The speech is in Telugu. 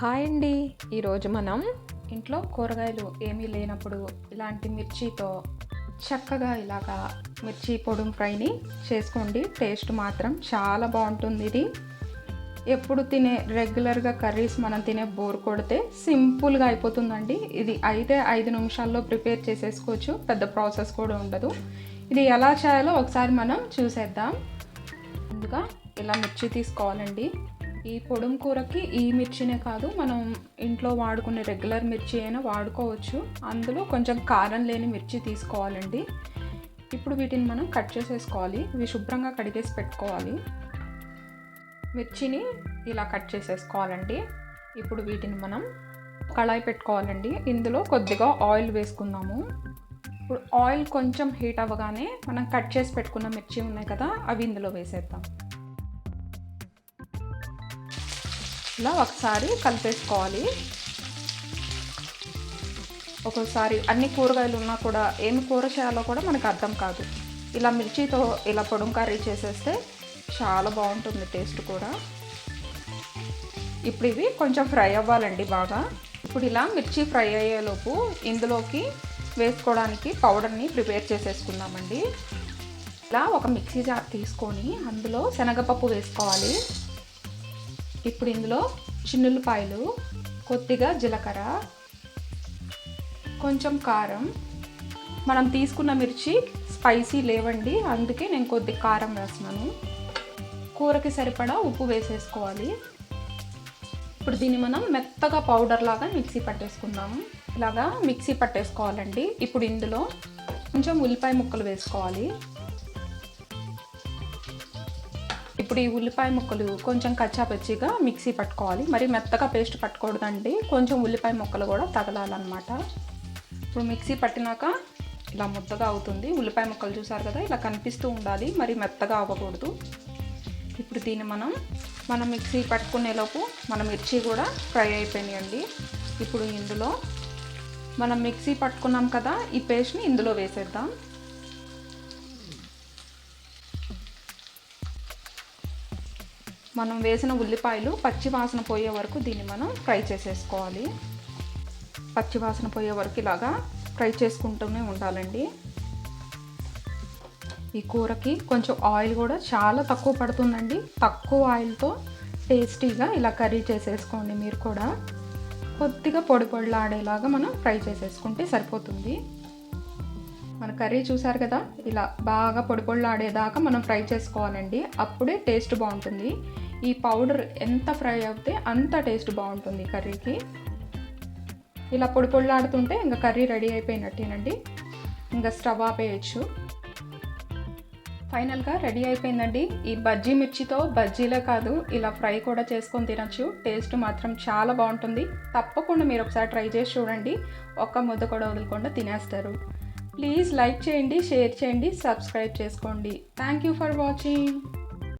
హాయ్ అండి. ఈరోజు మనం ఇంట్లో కూరగాయలు ఏమీ లేనప్పుడు ఇలాంటి మిర్చితో చక్కగా ఇలాగా మిర్చి పొడుం ఫ్రైని చేసుకోండి. టేస్ట్ మాత్రం చాలా బాగుంటుంది ఇది. ఎప్పుడు తినే రెగ్యులర్గా కర్రీస్ మనం తినే బోర్ కొడితే సింపుల్గా అయిపోతుందండి. ఇది అయితే ఐదు నిమిషాల్లో ప్రిపేర్ చేసేసుకోవచ్చు. పెద్ద ప్రాసెస్ కూడా ఉండదు. ఇది ఎలా చేయాలో ఒకసారి మనం చూసేద్దాం. ముందుగా ఇలా మిర్చి తీసుకోవాలండి. ఈ పొడుం కూరకి ఈ మిర్చినే కాదు మనం ఇంట్లో వాడుకునే రెగ్యులర్ మిర్చి అయినా వాడుకోవచ్చు. అందులో కొంచెం కారం లేని మిర్చి తీసుకోవాలండి. ఇప్పుడు వీటిని మనం కట్ చేసేసుకోవాలి. ఇవి శుభ్రంగా కడిగేసి పెట్టుకోవాలి. మిర్చిని ఇలా కట్ చేసేసుకోవాలండి. ఇప్పుడు వీటిని మనం కళాయి పెట్టుకోవాలండి. ఇందులో కొద్దిగా ఆయిల్ వేసుకుందాము. ఇప్పుడు ఆయిల్ కొంచెం హీట్ అవ్వగానే మనం కట్ చేసి పెట్టుకున్న మిర్చి ఉన్నాయి కదా అవి ఇందులో వేసేద్దాం. ఇలా ఒకసారి కలిపేసుకోవాలి. ఒక్కోసారి అన్ని కూరగాయలు ఉన్నా కూడా ఏమి కూర చేయాలో కూడా మనకు అర్థం కాదు. ఇలా మిర్చితో ఇలా పొడుం కర్రీ చేసేస్తే చాలా బాగుంటుంది టేస్ట్ కూడా. ఇప్పుడు ఇవి కొంచెం ఫ్రై అవ్వాలండి బాగా. ఇప్పుడు ఇలా మిర్చి ఫ్రై అయ్యేలోపు ఇందులోకి వేసుకోవడానికి పౌడర్ని ప్రిపేర్ చేసేసుకుందామండి. ఇలా ఒక మిక్సీ జార్ తీసుకొని అందులో శనగపప్పు వేసుకోవాలి. ఇప్పుడు ఇందులో చిన్నులపాయలు కొద్దిగా జీలకర్ర కొంచెం కారం. మనం తీసుకున్న మిర్చి స్పైసీ లేవండి అందుకే నేను కొద్ది కారం వేస్తున్నాను. కూరకి సరిపడా ఉప్పు వేసేసుకోవాలి. ఇప్పుడు దీన్ని మనం మెత్తగా పౌడర్ లాగా మిక్సీ పట్టేసుకుందాము ఇలాగా మిక్సీ పట్టేసుకోవాలండి. ఇప్పుడు ఇందులో కొంచెం ఉల్లిపాయ ముక్కలు వేసుకోవాలి. ఇప్పుడు ఈ ఉల్లిపాయ ముక్కలు కొంచెం కచ్చాపచ్చిగా మిక్సీ పట్టుకోవాలి. మరి మెత్తగా పేస్ట్ పట్టకూడదండి కొంచెం ఉల్లిపాయ ముక్కలు కూడా తగలాలన్నమాట. ఇప్పుడు మిక్సీ పట్టినాక ఇలా ముద్దగా అవుతుంది. ఉల్లిపాయ ముక్కలు చూసారు కదా ఇలా కనిపిస్తూ ఉండాలి. మరి మెత్తగా అవ్వకూడదు. ఇప్పుడు దీన్ని మనం మనం మిక్సీ పట్టుకునేలోపు మన మిర్చి కూడా ఫ్రై అయిపోయినాయండి. ఇప్పుడు ఇందులో మనం మిక్సీ పట్టుకున్నాం కదా ఈ పేస్ట్ని ఇందులో వేసేద్దాం. మనం వేసిన ఉల్లిపాయలు పచ్చి వాసన పోయే వరకు దీన్ని మనం ఫ్రై చేసేసుకోవాలి. పచ్చి వాసన పోయే వరకు ఇలాగా ఫ్రై చేసుకుంటూనే ఉండాలండి. ఈ కూరకి కొంచెం ఆయిల్ కూడా చాలా తక్కువ పడుతుందండి. తక్కువ ఆయిల్తో టేస్టీగా ఇలా కర్రీ చేసేసుకోండి మీరు కూడా. కొద్దిగా పొడి పొడిలాడేలాగా మనం ఫ్రై చేసేసుకుంటే సరిపోతుంది. మన కర్రీ చూసారు కదా? ఇలా బాగా పొడి పొడిలాడేదాకా మనం ఫ్రై చేసుకోవాలండి. అప్పుడే టేస్ట్ బాగుంటుంది. ఈ పౌడర్ ఎంత ఫ్రై అవుతే అంత టేస్ట్ బాగుంటుంది కర్రీకి. ఇలా పొడి పొడిలాడుతుంటే ఇంకా కర్రీ రెడీ అయిపోయినట్టేనండి. ఇంకా స్టవ్ ఆపేయచ్చు. ఫైనల్గా రెడీ అయిపోయిందండి. ఈ బజ్జీ మిర్చితో బజ్జీలే కాదు ఇలా ఫ్రై కూడా చేసుకొని తినచ్చు. టేస్ట్ మాత్రం చాలా బాగుంటుంది. తప్పకుండా మీరు ఒకసారి ట్రై చేసి చూడండి. ఒక్క ముద్ద కూడా వదలకుండా తినేస్తారు. ప్లీజ్ లైక్ చేయండి షేర్ చేయండి సబ్స్క్రైబ్ చేసుకోండి. Thank you for watching.